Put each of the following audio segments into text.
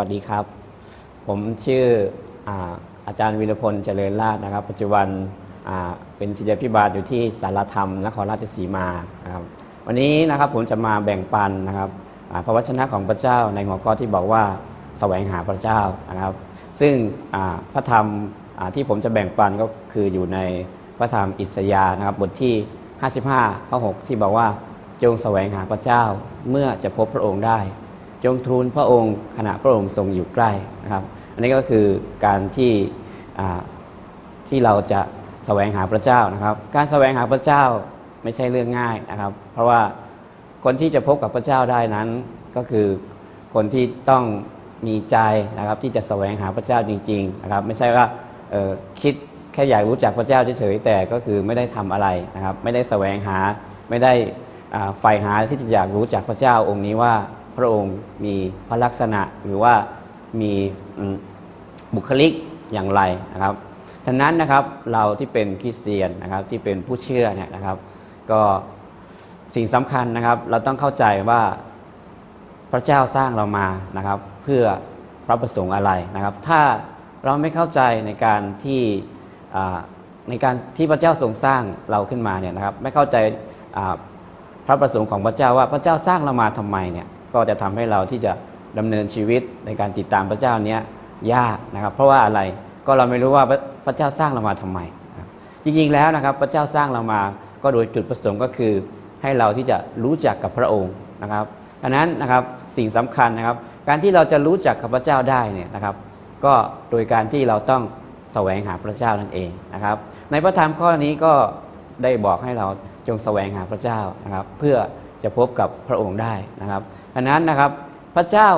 สวัสดีครับ ผมชื่ออาอาจารย์วิรพลเจริญราชนะครับ ปัจจุบันเป็นศิษยพิบาลอยู่ที่สารธรรมนครราชสีมานะครับ วันนี้นะครับผมจะมาแบ่งปันนะครับพระวจนะของพระเจ้าในหัวข้อที่บอกว่าแสวงหาพระเจ้านะครับ ซึ่งพระธรรมที่ผมจะแบ่งปันก็คืออยู่ในพระธรรมอิสยาห์นะครับบทที่ 55ข้อ6ที่บอกว่าจงแสวงหาพระเจ้าเมื่อจะพบพระองค์ได้ จงทูลพระองค์ขณะพระองค์ทรงอยู่ใกล้นะครับ อันนี้ก็คือการที่ที่เราจะแสวงหาพระเจ้านะครับ การแสวงหาพระเจ้าไม่ใช่เรื่องง่ายนะครับ เพราะว่าคนที่จะพบกับพระเจ้าได้นั้น ก็คือคนที่ต้องมีใจนะครับ ที่จะแสวงหาพระเจ้าจริง ๆ นะครับ ไม่ใช่ว่าคิดแค่อยากรู้จักพระเจ้าเฉยๆแต่ก็คือไม่ได้ทำอะไรนะครับ ไม่ได้แสวงหาไม่ได้อ่าใฝ่หาที่จะอยากรู้จักพระเจ้าองค์นี้ว่า ระองค์มีพระลักษณะหรือว่ามีบุคลิกอย่างไรนะครับฉะนั้นนะครับเราที่เป็นคริสเตียนนะครับที่เป็นผู้เชื่อเนี่ยนะครับ ก็สิ่งสำคัญนะครับ เราต้องเข้าใจว่าพระเจ้าสร้างเรามานะครับ เพื่อพระประสงค์อะไรนะครับ ถ้าเราไม่เข้าใจในการที่ในการที่พระเจ้าทรงสร้างเราขึ้นมาเนี่ยนะครับ ไม่เข้าใจพระประสงค์ของพระเจ้าว่าพระเจ้าสร้างเรามาทำไมเนี่ย ก็จะทำให้เราที่จะดำเนินชีวิตในการติดตามพระเจ้าเนี้ยยากนะครับ เพราะว่าอะไรก็เราไม่รู้ว่าพระพระเจ้าสร้างเรามาทำไม จริงๆแล้วนะครับ พระเจ้าสร้างเรามาก็โดยจุดประสงค์ก็คือให้เราที่จะรู้จักกับพระองค์นะครับดังนั้นนะครับสิ่งสำคัญนะครับ การที่เราจะรู้จักกับพระเจ้าได้เนี่ยนะครับ ก็โดยการที่เราต้องแสวงหาพระเจ้านั่นเองนะครับ ในพระธรรมข้อนี้ก็ได้บอกให้เราจงแสวงหาพระเจ้านะครับ เพื่อ จะพบกับพระองค์ได้นะครับดังนั้นนะครับพระเจ้า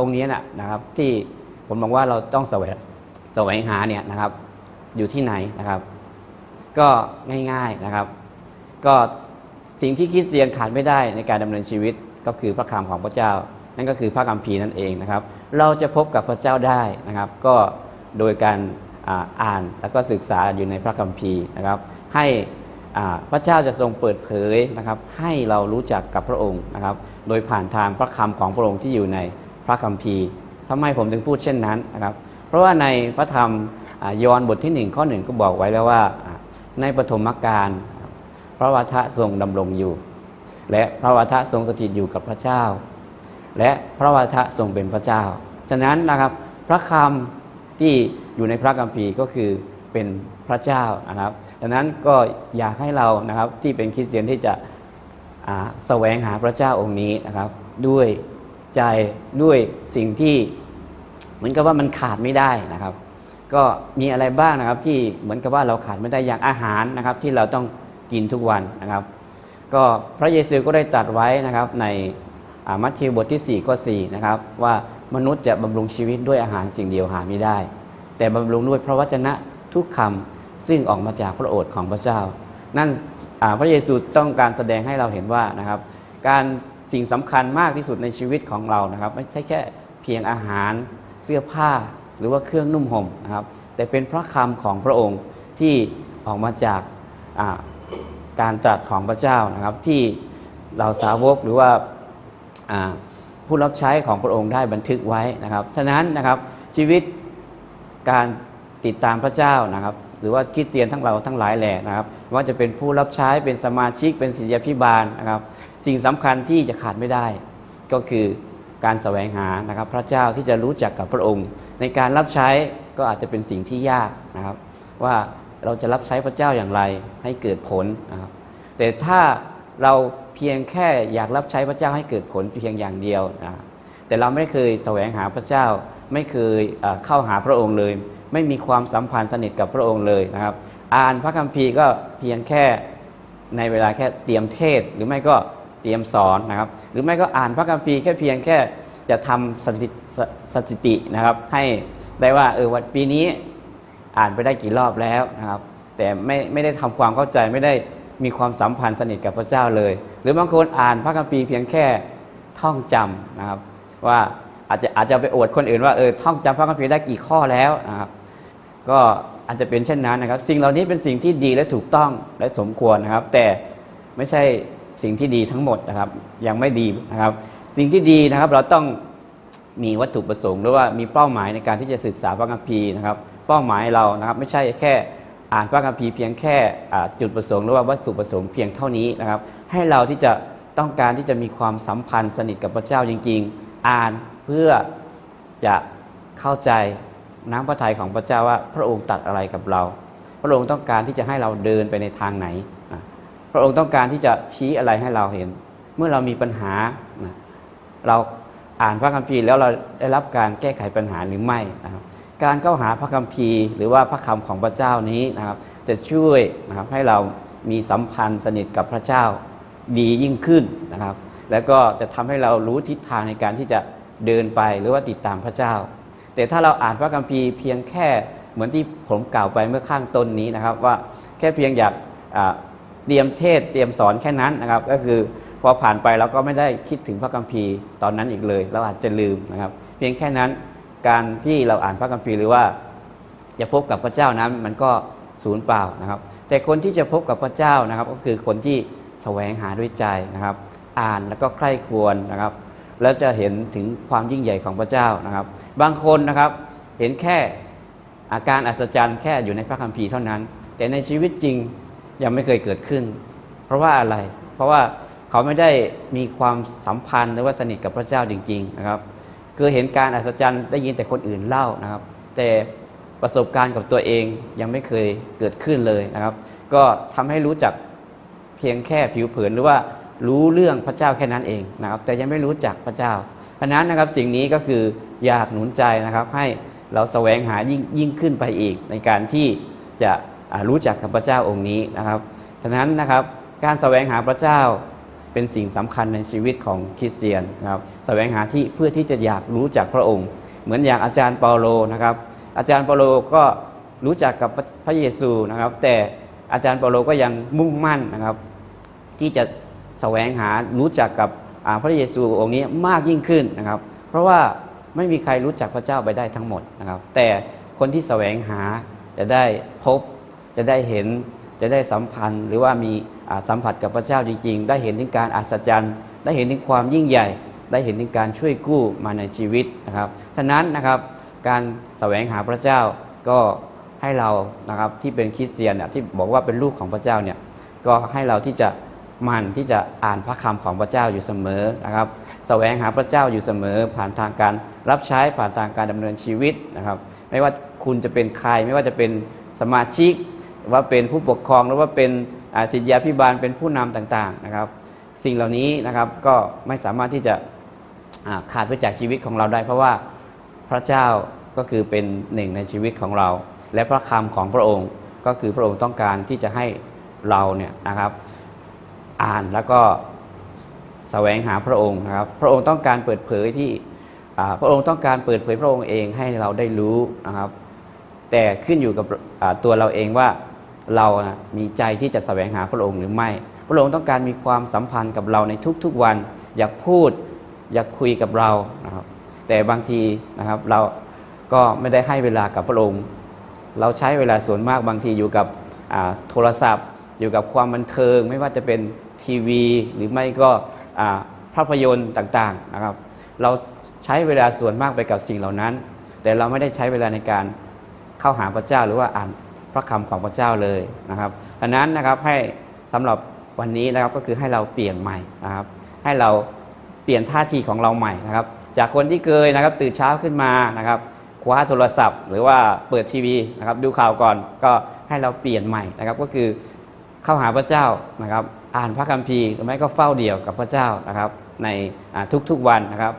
องค์นี้นะนะครับ ที่ผมบอกว่าเราต้องแสวงแสวงหาเนี่ยนะครับ อยู่ที่ไหนนะครับ ก็ง่ายๆนะครับ ก็สิ่งที่คริสเตียนขาดไม่ได้ในการดำเนินชีวิตก็คือพระคำของพระเจ้า นั่นก็คือพระคัมภีร์นั่นเองนะครับ เราจะพบกับพระเจ้าได้นะครับ ก็โดยการอ่านแล้วก็ศึกษาอยู่ในพระคัมภีร์นะครับ ให้ พระเจ้าจะทรงเปิดเผยนะครับให้เรารู้จักกับพระองค์นะครับ โดยผ่านทางพระคำของพระองค์ที่อยู่ในพระคัมภีร์ทำไมผมถึงพูดเช่นนั้นนะครับ เพราะว่าในพระธรรมยอห์นบทที่หนึ่งข้อหนึ่งก็บอกไว้แล้วว่า ในปฐมกาลพระวาทะทรงดำรงอยู่ และพระวาทะทรงสถิตอยู่กับพระเจ้า และพระวาทะทรงเป็นพระเจ้า ฉะนั้นนะครับพระคำที่อยู่ในพระคัมภีร์ก็คือเป็น พระเจ้านะครับ ดังนั้นก็อยากให้เรานะครับที่เป็นคริสเตียนที่จะแสวงหาพระเจ้าองค์นี้นะครับ ด้วยใจด้วยสิ่งที่เหมือนกับว่ามันขาดไม่ได้นะครับ ก็มีอะไรบ้างนะครับที่เหมือนกับว่าเราขาดไม่ได้อย่างอาหารนะครับ ที่เราต้องกินทุกวันนะครับ ก็พระเยซูก็ได้ตรัสไว้นะครับในมัทธิวบทที่4ข้อ4นะครับว่ามนุษย์จะบำรุงชีวิตด้วยอาหารสิ่งเดียวหาไม่ได้ แต่บำรุงด้วยพระวจนะทุกคำ ซึ่งออกมาจากพระโอษฐ์ของพระเจ้า นั่นพระเยซูต้องการแสดงให้เราเห็นว่านะครับ การสิ่งสำคัญมากที่สุดในชีวิตของเรานะครับ ไม่ใช่แค่เพียงอาหารเสื้อผ้าหรือว่าเครื่องนุ่มห่มนะครับ แต่เป็นพระคำของพระองค์ที่ออกมาจากการตรัสของพระเจ้านะครับ ที่เราสาวกหรือว่าผู้รับใช้ของพระองค์ได้บันทึกไว้นะครับ ฉะนั้นนะครับชีวิตการติดตามพระเจ้านะครับ รือว่าคริสเตียนทั้งเราทั้งหลายแหล่นะครับว่าจะเป็นผู้รับใช้เป็นสมาชิกเป็นศิษยาพิบาลนะครับ สิ่งสำคัญที่จะขาดไม่ได้ ก็คือการแสวงหานะครับ พระเจ้าที่จะรู้จักกับพระองค์ ในการรับใช้ก็อาจจะเป็นสิ่งที่ยากนะครับ ว่าเราจะรับใช้พระเจ้าอย่างไรให้เกิดผลนะครับแต่ถ้าเราเพียงแค่อยากรับใช้พระเจ้าให้เกิดผลเพียงอย่างเดียวนะแต่เราไม่เคยแสวงหาพระเจ้าไม่เคยเข้าหาพระองค์เลย ไม่มีความสัมพันธ์สนิทกับพระองค์เลยนะครับ อ่านพระคัมภีร์ก็เพียงแค่ในเวลาแค่เตรียมเทศ หรือไม่ก็เตรียมสอนนะครับ หรือไม่ก็อ่านพระคัมภีร์แค่เพียงแค่จะทำสถิติสถิตินะครับ ให้ได้ว่าเออวันปีนี้อ่านไปได้กี่รอบแล้วนะครับ แต่ไม่ไม่ได้ทำความเข้าใจไม่ได้มีความสัมพันธ์สนิทกับพระเจ้าเลย หรือบางคนอ่านพระคัมภีร์เพียงแค่ท่องจำนะครับว่า อาจจะอาจจะไปอวดคนอื่นว่าเออท่องจำพระคัมภีร์ได้กี่ข้อแล้วนะครับ ก็อาจจะเป็นเช่นนั้นนะครับ สิ่งเหล่านี้เป็นสิ่งที่ดีและถูกต้องและสมควรนะครับ แต่ไม่ใช่สิ่งที่ดีทั้งหมดนะครับ ยังไม่ดีนะครับ สิ่งที่ดีนะครับเราต้องมีวัตถุประสงค์หรือว่ามีเป้าหมายในการที่จะศึกษาพระคัมภีร์นะครับ เป้าหมายเรานะครับ ไม่ใช่แค่อ่านพระคัมภีร์เพียงแค่จุดประสงค์หรือว่าวัตถุประสงค์เพียงเท่านี้นะครับ ให้เราที่จะต้องการที่จะมีความสัมพันธ์สนิทกับพระเจ้าจริง ๆ อ่าน เพื่อจะเข้าใจน้ำพระทัยของพระเจ้าว่าพระองค์ตัดอะไรกับเรา พระองค์ต้องการที่จะให้เราเดินไปในทางไหน พระองค์ต้องการที่จะชี้อะไรให้เราเห็น เมื่อเรามีปัญหา เราอ่านพระคัมภีร์แล้วเราได้รับการแก้ไขปัญหาหรือไม่นะครับการเข้าหาพระคัมภีร์ หรือว่าพระคำของพระเจ้านี้นะครับจะช่วยนะครับให้เรามีสัมพันธ์สนิทกับพระเจ้าดียิ่งขึ้นนะครับ แล้วก็จะทำให้เรารู้ทิศทางในการที่จะ เดินไปหรือว่าติดตามพระเจ้า แต่ถ้าเราอ่านพระคัมภีร์เพียงแค่เหมือนที่ผมกล่าวไปเมื่อข้างต้นนี้นะครับ ว่าแค่เพียงอยากเตรียมเทศเตรียมสอนแค่นั้นนะครับ ก็คือพอผ่านไปเราก็ไม่ได้คิดถึงพระคัมภีร์ตอนนั้นอีกเลย เราอาจจะลืมนะครับ เพียงแค่นั้นการที่เราอ่านพระคัมภีร์หรือว่าจะพบกับพระเจ้านั้นมันก็สูญเปล่านะครับ แต่คนที่จะพบกับพระเจ้านะครับ ก็คือคนที่แสวงหาด้วยใจนะครับ อ่านแล้วก็ใคร่ครวญนะครับ แล้วจะเห็นถึงความยิ่งใหญ่ของพระเจ้านะครับ บางคนนะครับเห็นแค่อาการอัศจรรย์แค่อยู่ในพระคัมภีร์เท่านั้น แต่ในชีวิตจริงยังไม่เคยเกิดขึ้น เพราะว่าอะไร เพราะว่าเขาไม่ได้มีความสัมพันธ์หรือว่าสนิทกับพระเจ้าจริง ๆ นะครับคือเห็นการอัศจรรย์ได้ยินแต่คนอื่นเล่านะครับ แต่ประสบการณ์กับตัวเองยังไม่เคยเกิดขึ้นเลยนะครับ ก็ทำให้รู้จักเพียงแค่ผิวเผินหรือว่า รู้เรื่องพระเจ้าแค่นั้นเองนะครับ แต่ยังไม่รู้จักพระเจ้า เพราะนั้นนะครับสิ่งนี้ก็คืออยากหนุนใจนะครับให้เราแสวงหายิ่งยิ่งขึ้นไปอีกในการที่จะรู้จักกับพระเจ้าองค์นี้นะครับฉะนั้นนะครับการแสวงหาพระเจ้าเป็นสิ่งสำคัญในชีวิตของคริสเตียนนะครับแสวงหาที่เพื่อที่จะอยากรู้จักพระองค์ เหมือนอย่างอาจารย์เปาโลนะครับ อาจารย์เปาโลก็รู้จักกับพระพระเยซูนะครับ แต่อาจารย์เปาโลก็ยังมุ่งมั่นนะครับ ที่จะ แสวงหารู้จักกับพระเยซูองค์นี้มากยิ่งขึ้นนะครับ เพราะว่าไม่มีใครรู้จักพระเจ้าไปได้ทั้งหมดนะครับ แต่คนที่แสวงหาจะได้พบ จะได้เห็นจะได้สัมพันธ์ หรือว่ามีสัมผัสกับพระเจ้าจริงๆ ได้เห็นถึงการอัศจรรย์ ได้เห็นถึงความยิ่งใหญ่ ได้เห็นถึงการช่วยกู้มาในชีวิตนะครับฉะนั้นนะครับการแสวงหาพระเจ้าก็ให้เรานะครับที่เป็นคริสเตียนเนี่ยที่บอกว่าเป็นลูกของพระเจ้าเนี่ยก็ให้เราที่จะ มันที่จะอ่านพระคำของพระเจ้าอยู่เสมอนะครับแสวงหาพระเจ้าอยู่เสมอ ผ่านทางการรับใช้ผ่านทางการดำเนินชีวิตนะครับ ไม่ว่าคุณจะเป็นใคร ไม่ว่าจะเป็นสมาชิกว่าเป็นผู้ปกครองหรือว่าเป็นอ่าศิษยาพิบาลเป็นผู้นำต่างๆนะครับ สิ่งเหล่านี้นะครับก็ไม่สามารถที่จะขาดไปจากชีวิตของเราได้ เพราะว่าพระเจ้าก็คือเป็นหนึ่งในชีวิตของเรา และพระคำของพระองค์ก็คือพระองค์ต้องการที่จะให้เราเนี่ยนะครับ อ่านแล้วก็แสวงหาพระองค์นะครับ พระองค์ต้องการเปิดเผยที่พระองค์ต้องการเปิดเผยพระองค์เองให้เราได้รู้นะครับ แต่ขึ้นอยู่กับตัวเราเองว่าเรานะมีใจที่จะแสวงหาพระองค์หรือไม่ พระองค์ต้องการมีความสัมพันธ์กับเราในทุกๆวัน อยากพูดอยากคุยกับเรานะครับแต่บางทีนะครับเราก็ไม่ได้ให้เวลากับพระองค์ เราใช้เวลาส่วนมากบางทีอยู่กับโทรศัพท์ อยู่กับความบันเทิง ไม่ว่าจะเป็น ทีวี หรือไม่ก็ภาพยนตร์ต่างๆนะครับ เราใช้เวลาส่วนมากไปกับสิ่งเหล่านั้น แต่เราไม่ได้ใช้เวลาในการเข้าหาพระเจ้าหรือว่าอ่านพระคำของพระเจ้าเลยนะครับดังนั้นนะครับให้สำหรับวันนี้นะครับก็คือให้เราเปลี่ยนใหม่นะครับ ให้เราเปลี่ยนท่าทีของเราใหม่นะครับ จากคนที่เคยนะครับตื่นเช้าขึ้นมานะครับคว้าโทรศัพท์ หรือว่าเปิดทีวีนะครับดูข่าวก่อนก็ให้เราเปลี่ยนใหม่นะครับ ก็คือ เข้าหาพระเจ้านะครับ อ่านพระคัมภีร์หรือไม่ก็เฝ้าเดี่ยวกับพระเจ้านะครับ ในทุกๆวันนะครับ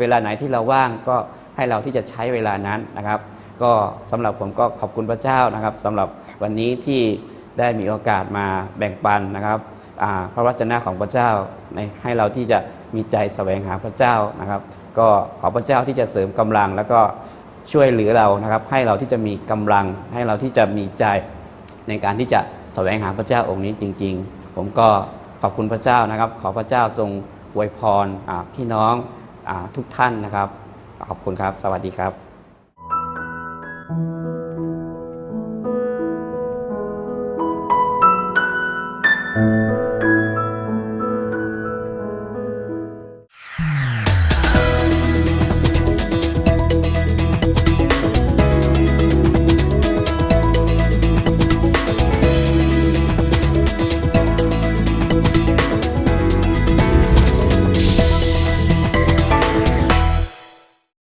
เวลาไหนที่เราว่างก็ให้เราที่จะใช้เวลานั้นนะครับ ก็สำหรับผมก็ขอบคุณพระเจ้านะครับสำหรับวันนี้ที่ได้มีโอกาสมาแบ่งปันนะครับพระวจนะของพระเจ้าในให้เราที่จะมีใจแสวงหาพระเจ้านะครับ ก็ขอพระเจ้าที่จะเสริมกำลังแล้วก็ช่วยเหลือเรานะครับ ให้เราที่จะมีกำลัง ให้เราที่จะมีใจในการที่จะ สวงหาพระเจ้าองค์นี้จริง ๆ ผมก็ขอบคุณพระเจ้านะครับ ขอพระเจ้าทรงอวยพรพี่น้องอทุกท่านนะครับ ขอบคุณครับ สวัสดีครับ